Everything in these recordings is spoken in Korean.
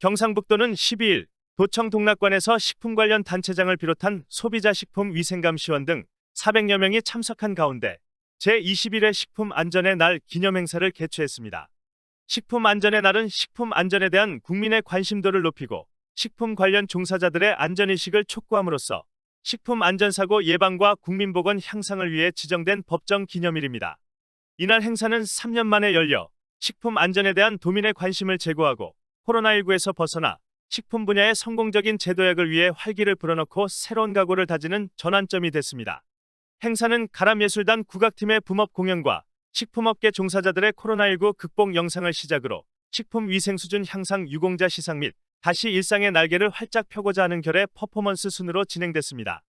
경상북도는 12일 도청 동락관에서 식품 관련 단체장을 비롯한 소비자 식품 위생감 시원 등 400여 명이 참석한 가운데 제21회 식품 안전의 날 기념 행사를 개최했습니다. 식품 안전의 날은 식품 안전에 대한 국민의 관심도를 높이고 식품 관련 종사자들의 안전의식을 촉구함으로써 식품 안전사고 예방과 국민보건 향상을 위해 지정된 법정 기념일입니다. 이날 행사는 3년 만에 열려 식품 안전에 대한 도민의 관심을 제고하고 코로나19에서 벗어나 식품 분야의 성공적인 제도약을 위해 활기를 불어넣고 새로운 각오를 다지는 전환점이 됐습니다. 행사는 가람예술단 국악팀의 붐업 공연과 식품업계 종사자들의 코로나19 극복 영상을 시작으로 식품 위생 수준 향상 유공자 시상 및 다시 일상의 날개를 활짝 펴고자 하는 결의 퍼포먼스 순으로 진행됐습니다.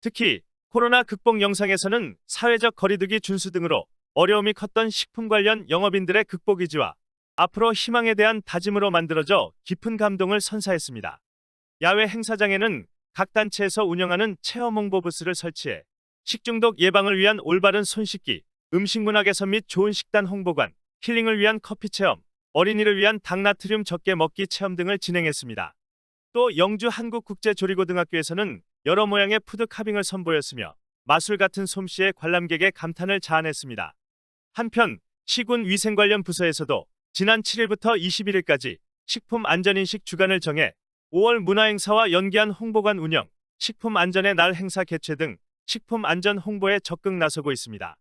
특히 코로나 극복 영상에서는 사회적 거리두기 준수 등으로 어려움이 컸던 식품 관련 영업인들의 극복 의지와 앞으로 희망에 대한 다짐으로 만들어져 깊은 감동을 선사했습니다. 야외 행사장에는 각 단체에서 운영하는 체험 홍보 부스를 설치해 식중독 예방을 위한 올바른 손 씻기, 음식 문화 개선 및 좋은 식단 홍보관, 힐링을 위한 커피 체험, 어린이를 위한 당나트륨 적게 먹기 체험 등을 진행했습니다. 또 영주 한국국제조리고등학교에서는 여러 모양의 푸드 카빙을 선보였으며 마술 같은 솜씨에 관람객의 감탄을 자아냈습니다. 한편 시군 위생 관련 부서에서도 지난 7일부터 21일까지 식품 안전인식 주간을 정해 5월 문화행사와 연기한 홍보관 운영, 식품 안전의 날 행사 개최 등 식품 안전 홍보에 적극 나서고 있습니다.